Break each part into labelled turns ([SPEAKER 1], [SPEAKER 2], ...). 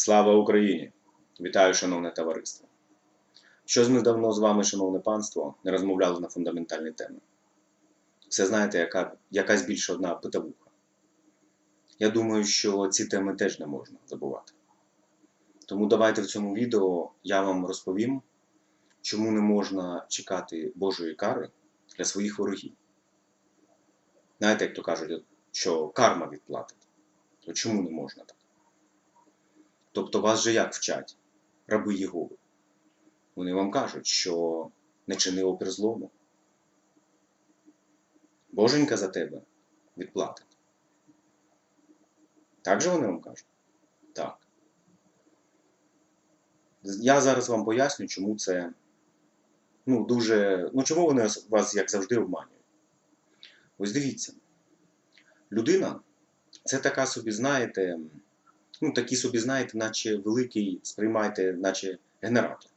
[SPEAKER 1] Слава Україні! Вітаю, шановне товариство! Щось ми давно з вами, шановне панство, не розмовляли на фундаментальні теми. Все знаєте, яка, якась більше одна питавуха. Я думаю, що ці теми теж не можна забувати. Тому давайте в цьому відео я вам розповім, чому не можна чекати Божої кари для своїх ворогів. Знаєте, як то кажуть, що карма відплатить. То чому не можна так? Тобто вас же як вчать, раби Єгови? Вони вам кажуть, що не чини опір злому. Боженька за тебе відплатить. Так же вони вам кажуть? Так. Я зараз вам поясню, чому це ну, дуже. Ну, чому вони вас, як завжди, обманюють. Ось дивіться. Людина це така собі, знаєте, ну, такі собі, знаєте, наче великий, сприймайте, наче генератор,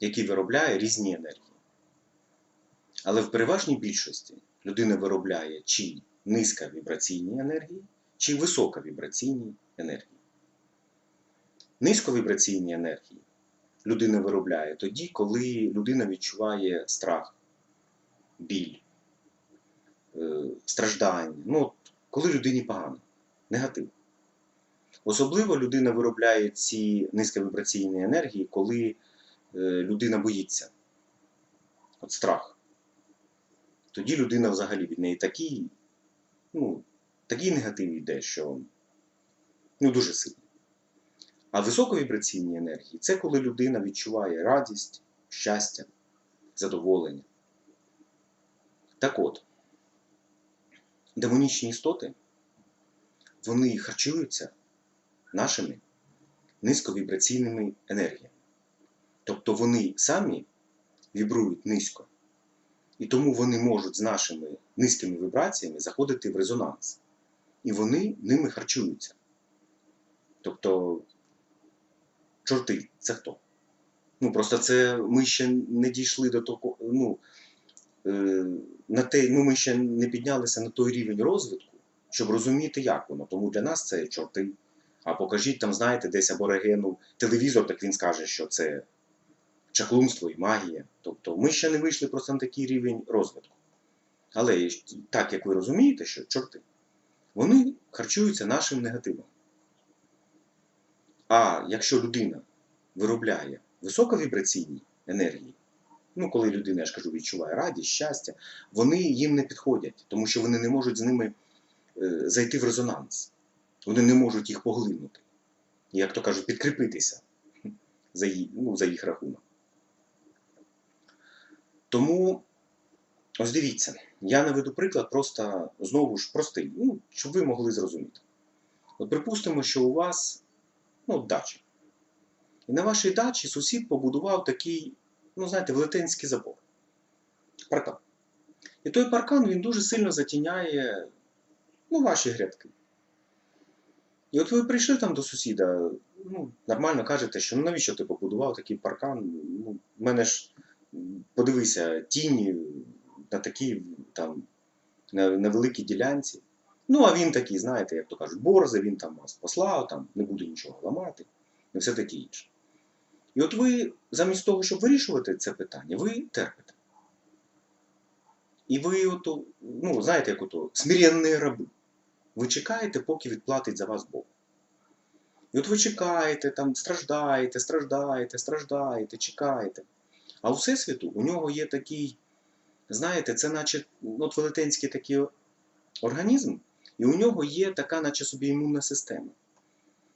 [SPEAKER 1] який виробляє різні енергії. Але в переважній більшості людина виробляє чи низьковібраційні енергії, чи високовібраційні енергії. Низьковібраційні енергії людина виробляє тоді, коли людина відчуває страх, біль, е, страждання. Ну, коли людині погано, негатив. Особливо людина виробляє ці низьковібраційні енергії, коли е, людина боїться. От страх. Тоді людина взагалі від неї такий, ну, такий негатив йде, що ну, дуже сильно. А високовібраційні енергії це коли людина відчуває радість, щастя, задоволення. Так от, демонічні істоти, вони харчуються нашими низьковібраційними енергіями. Тобто вони самі вібрують низько. І тому вони можуть з нашими низькими вібраціями заходити в резонанс. І вони ними харчуються. Тобто, чорти це хто? Ну, просто це ми ще не дійшли до того. ну, е, на те, ну, ми ще не піднялися на той рівень розвитку, щоб розуміти, як воно. Тому для нас це чорти. А покажіть там, знаєте, десь аборигену телевізор, так він скаже, що це чаклунство і магія. Тобто ми ще не вийшли просто на такий рівень розвитку. Але так як ви розумієте, що чорти, вони харчуються нашим негативом. А якщо людина виробляє високовібраційні енергії, ну коли людина, я ж кажу, відчуває радість, щастя, вони їм не підходять, тому що вони не можуть з ними е, зайти в резонанс. Вони не можуть їх поглинути. Як то кажуть, підкріпитися за їх, ну, за їх рахунок. Тому, ось дивіться, я наведу приклад просто знову ж простий, ну, щоб ви могли зрозуміти. От припустимо, що у вас ну, дача. І на вашій дачі сусід побудував такий, ну, знаєте, велетенський забор. Паркан. І той паркан він дуже сильно затіняє ну, ваші грядки. І от ви прийшли там до сусіда, ну, нормально кажете, що ну навіщо ти побудував такий паркан? Ну, в мене ж, подивися, тіні на такій там, на, на великій ділянці. Ну, а він такий, знаєте, як то кажуть, борзий, він там вас послав, там не буде нічого ламати, і все таке інше. І от ви, замість того, щоб вирішувати це питання, ви терпите. І ви, ото, ну, знаєте, як ото, смиренні раби. Ви чекаєте, поки відплатить за вас Бог. І от ви чекаєте, там страждаєте, страждаєте, страждаєте, чекаєте. А у Всесвіту у нього є такий, знаєте, це наче от велетенський такий організм, і у нього є така, наче собі імунна система.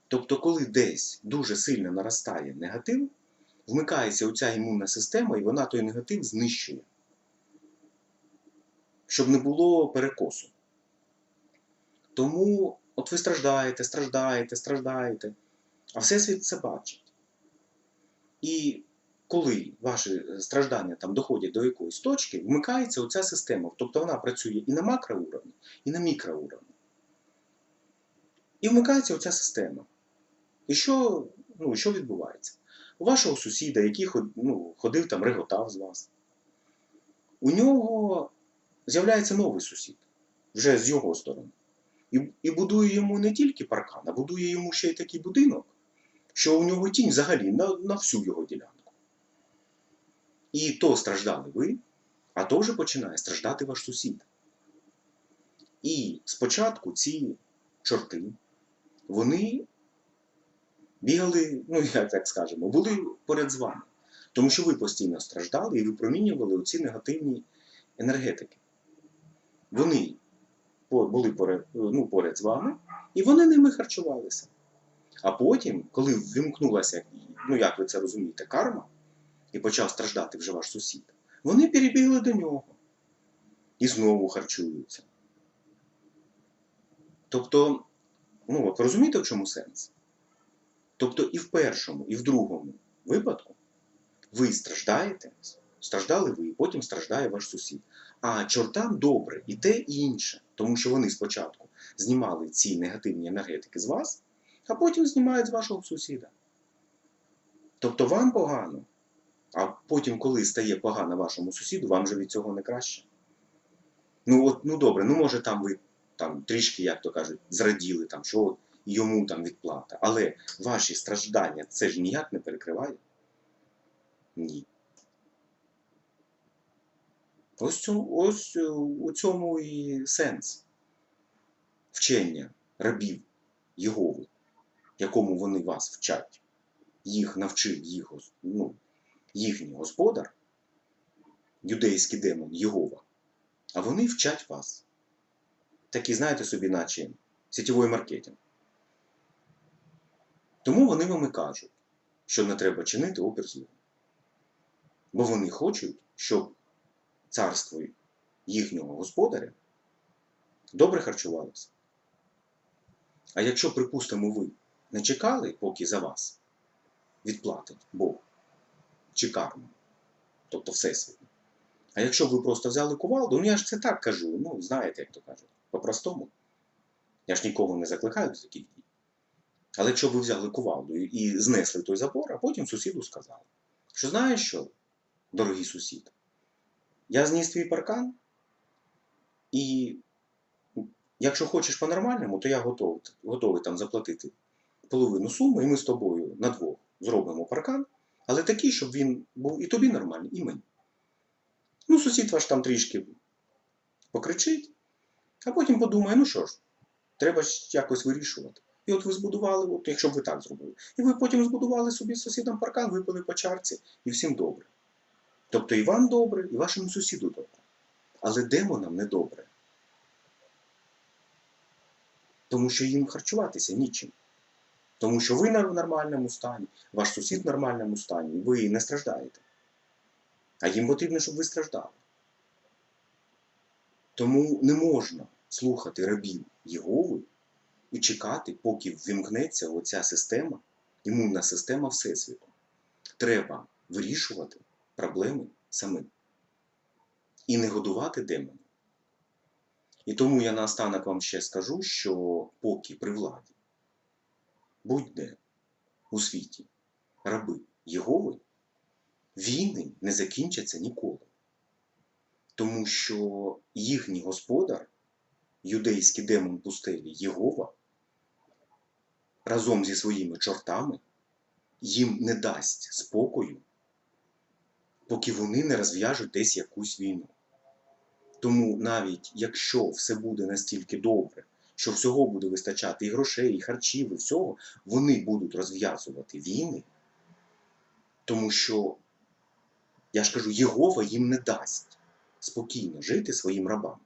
[SPEAKER 1] Тобто, коли десь дуже сильно наростає негатив, вмикається оця імунна система, і вона той негатив знищує. Щоб не було перекосу. Тому от ви страждаєте, страждаєте, страждаєте, а Всесвіт це бачить. І коли ваші страждання там доходять до якоїсь точки, вмикається оця система. Тобто вона працює і на макроуровні, і на мікроуровні. І вмикається оця система. І що ну, що відбувається? У вашого сусіда, який ну, ходив там, реготав з вас, у нього з'являється новий сусід, вже з його сторони. І і будує йому не тільки паркан, а будує йому ще й такий будинок, що у нього тінь взагалі на, на всю його ділянку. І то страждали ви, а то вже починає страждати ваш сусід. І спочатку ці чорти, вони бігали, ну як так скажемо, були поряд з вами. Тому що ви постійно страждали і випромінювали оці негативні енергетики. Вони були поряд, ну, поряд з вами, і вони ними харчувалися. А потім, коли вимкнулася, ну як ви це розумієте, карма, і почав страждати вже ваш сусід, вони перебігли до нього і знову харчуються. Тобто, ну, розумієте, в чому сенс? Тобто і в першому, і в другому випадку ви страждаєте, страждали ви, і потім страждає ваш сусід. А чортам добре і те, і інше, тому що вони спочатку знімали ці негативні енергетики з вас, а потім знімають з вашого сусіда. Тобто вам погано, а потім, коли стає погано вашому сусіду, вам же від цього не краще. Ну, от, ну добре, ну може там ви там трішки, як то кажуть, зраділи, там, що йому там відплата. Але ваші страждання це ж ніяк не перекриває. Ні. Ось, ось е, у цьому і сенс вчення рабів Єгови, якому вони вас вчать. Їх навчив їх, ну, їхній господар, юдейський демон Єгова, а вони вчать вас. Такий, знаєте собі, наче сетєвий маркетинг. Тому вони вам і кажуть, що не треба чинити опір злу. Бо вони хочуть, щоб царство їхнього господаря добре харчувалося. А якщо, припустимо, ви не чекали, поки за вас відплатить Бог чи карма, тобто Всесвіт. А якщо б ви просто взяли кувалду, ну я ж це так кажу, ну знаєте, як то кажуть, по-простому. Я ж нікого не закликаю до таких дій. Але якщо б ви взяли кувалду і знесли той забор, а потім сусіду сказали, що знаєш що, дорогий сусід, я зніс твій паркан, і якщо хочеш по-нормальному, то я готовий, готовий там заплатити половину суми, і ми з тобою на двох зробимо паркан, але такий, щоб він був і тобі нормальний, і мені. Ну, сусід ваш там трішки покричить, а потім подумає, ну що ж, треба ж якось вирішувати. І от ви збудували, от якщо б ви так зробили, і ви потім збудували собі з сусідом паркан, випили по чарці, і всім добре. Тобто і вам добре, і вашому сусіду добре. Але демонам не добре. Тому що їм харчуватися нічим. Тому що ви в нормальному стані, ваш сусід в нормальному стані, і ви не страждаєте. А їм потрібно, щоб ви страждали. Тому не можна слухати рабів Єгови і чекати, поки ввімкнеться оця система, імунна система Всесвіту. Треба вирішувати проблеми самим. І не годувати демонів. І тому я наостанок вам ще скажу, що поки при владі будь-де у світі раби Єгови, війни не закінчаться ніколи. Тому що їхній господар, юдейський демон пустелі Єгова, разом зі своїми чортами їм не дасть спокою, поки вони не розв'яжуть десь якусь війну. Тому навіть якщо все буде настільки добре, що всього буде вистачати і грошей, і харчів, і всього, вони будуть розв'язувати війни, тому що, я ж кажу, Єгова їм не дасть спокійно жити своїм рабам.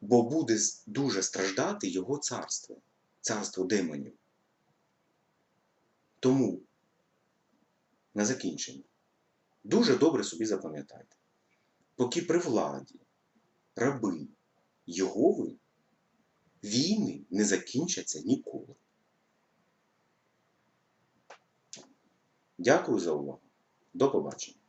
[SPEAKER 1] Бо буде дуже страждати його царство, царство демонів. Тому, на закінчення, дуже добре собі запам'ятайте, поки при владі раби Йогови, війни не закінчаться ніколи. Дякую за увагу. До побачення.